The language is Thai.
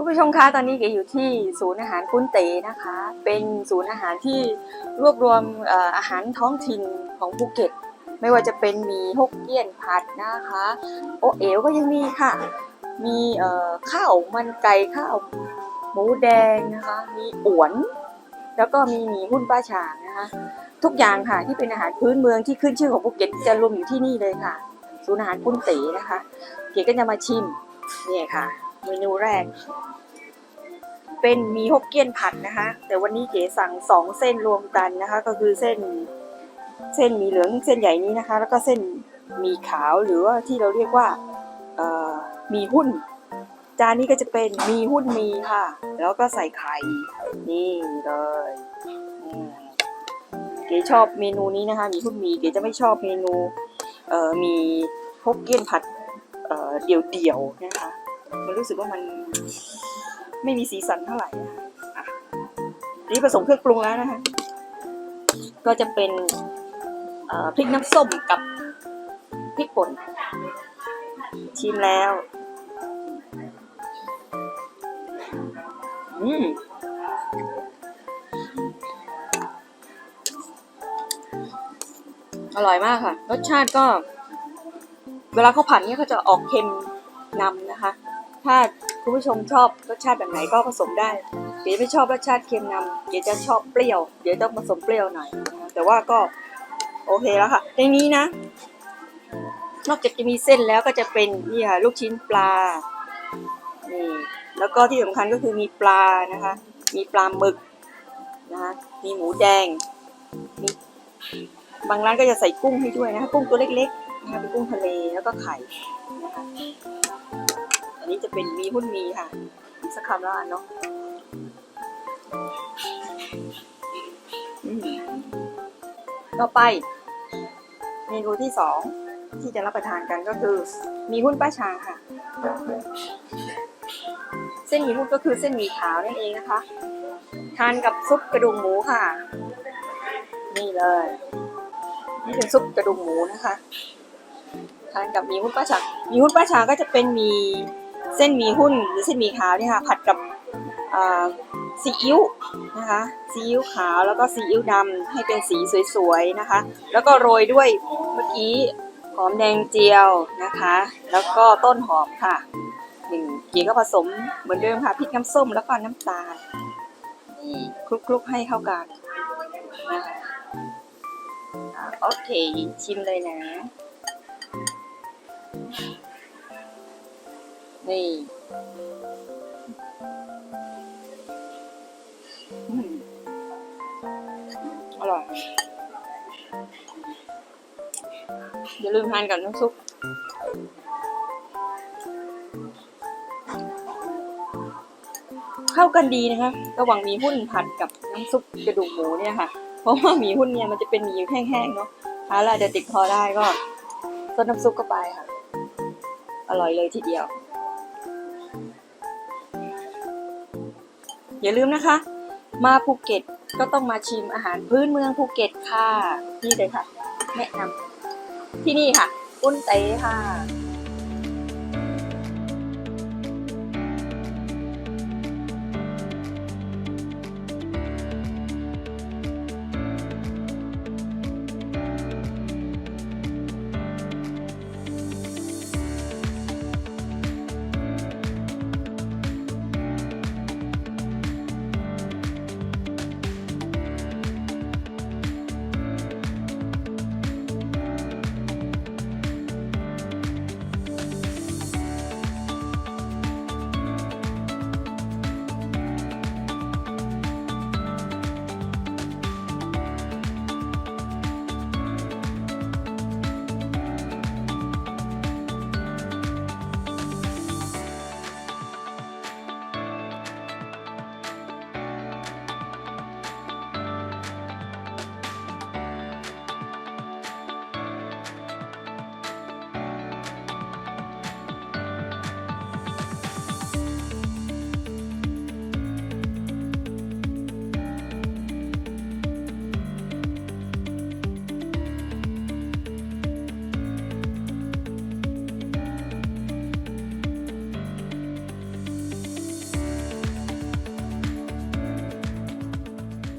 คุณผู้ชมคะตอนนี้เก๋อยู่ที่ศูนย์อาหารปุ้นเตนะคะ เป็นศูนย์อาหารที่รวบรวมอาหารท้องถิ่นของภูเก็ต ไม่ว่าจะเป็นมีฮกเกี้ยนผัดนะคะ โอเอ๋วก็ยังมีค่ะ มีข้าวมันไก่ข้าวหมูแดงนะคะ มีอวน แล้วก็มีหมี่หุ้นป้าฉางนะคะ ทุกอย่างค่ะที่เป็นอาหารพื้นเมืองที่ขึ้นชื่อของภูเก็ตจะรวมอยู่ที่นี่เลยค่ะ ศูนย์อาหารปุ้นเตนะคะ เก๋ก็จะมาชิมนี่ค่ะ เมนูแรก เป็นหมีฮกเกี้ยนผัดนะคะ แต่วันนี้เก๋สั่งสองเส้นรวมกันนะคะ ก็คือเส้นเส้นหมีเหลืองเส้นใหญ่นี้นะคะ แล้วก็เส้นหมีขาวหรือว่าที่เราเรียกว่าเอ่อหมีหุ้น จานนี้ก็จะเป็นหมีหุ้นหมีค่ะ แล้วก็ใส่ไข่นี่เลยอืมเก๋ชอบเมนูนี้นะคะหมีหุ้นหมีเก๋จะไม่ชอบเมนูเอ่อหมีฮกเกี้ยนผัดเอ่อเดี่ยวๆนะคะ มันรู้สึกว่ามันไม่มีสีสันเท่าไหร่นะคะนี่ผสมเครื่องปรุงแล้วนะคะ ก็จะเป็นพริกน้ำส้มกับพริกป่น ชิมแล้ว อืมอร่อยมากค่ะ รสชาติก็ เวลาเขาผัดเนี่ยเขาจะออกเค็มนำนะคะ ถ้าคุณผู้ชมชอบรสชาติแบบไหนก็ผสมได้เดี๋ยวไม่ชอบรสชาติเค็มนำเดี๋ยวจะชอบเปรี้ยว เดี๋ยวต้องผสมเปรี้ยวหน่อย แต่ว่าก็โอเคแล้วค่ะ ในนี้นะ นอกจากจะมีเส้นแล้วก็จะเป็นนี่ค่ะลูกชิ้นปลา นี่ แล้วก็ที่สำคัญก็คือมีปลานะคะ มีปลาหมึกนะคะมีหมูแดง มีบางร้านก็จะใส่กุ้งให้ด้วยนะคะ กุ้งตัวเล็กๆนะคะเป็นกุ้งทะเลแล้วก็ไข่นะคะ นี้จะเป็นมีหุ้นมีค่ะอีสักคำแล้วกันเนาะต่อไป เมนูที่สองที่จะรับประทานกันก็คือ มีหุ้นป้าชาค่ะ เส้นมีหุ้นก็คือเส้นมีขาวนั่นเองนะคะ ทานกับซุปกระดูกหมูค่ะ นี่เลยนี่เป็นซุปกระดูกหมูนะคะ ทานกับมีหุ้นป้าชาหมี่หุ้นป้าชาก็จะเป็นมี เส้นหมี่หุ้นหรือเส้นหมี่ขาวเนี่ยค่ะผัดกับซีอิ๊วนะคะซีอิ๊วขาวแล้วก็ซีอิ๊วดำให้เป็นสีสวยๆนะคะ แล้วก็โรยด้วยเมื่อกี้หอมแดงเจียวนะคะ แล้วก็ต้นหอมค่ะหนึ่งเกีก็ผสมเหมือนเดิมค่ะพริกน้ำส้มแล้วก็น้ำตาลนี่คลุกๆให้เข้ากันนะคะโอเคชิมเลยนะ นี่อืมอร่อย อย่าลืมทานกับน้ำซุปเข้ากันดีนะคะ ระหว่างมีหุ้นผัดกับน้ำซุปกระดูกหมูเนี่ยค่ะ เพราะว่ามีหุ้นเนี่ยมันจะเป็นมีแห้งๆเนาะทานแล้วอาจจะติดคอได้ก็ต้นน้ำซุปก็ไปค่ะ อร่อยเลยทีเดียว อย่าลืมนะคะ มาภูเก็ตก็ต้องมาชิมอาหารพื้นเมืองภูเก็ตค่ะนี่เลยค่ะ แนะนำที่นี่ค่ะอุ้นเต้ค่ะ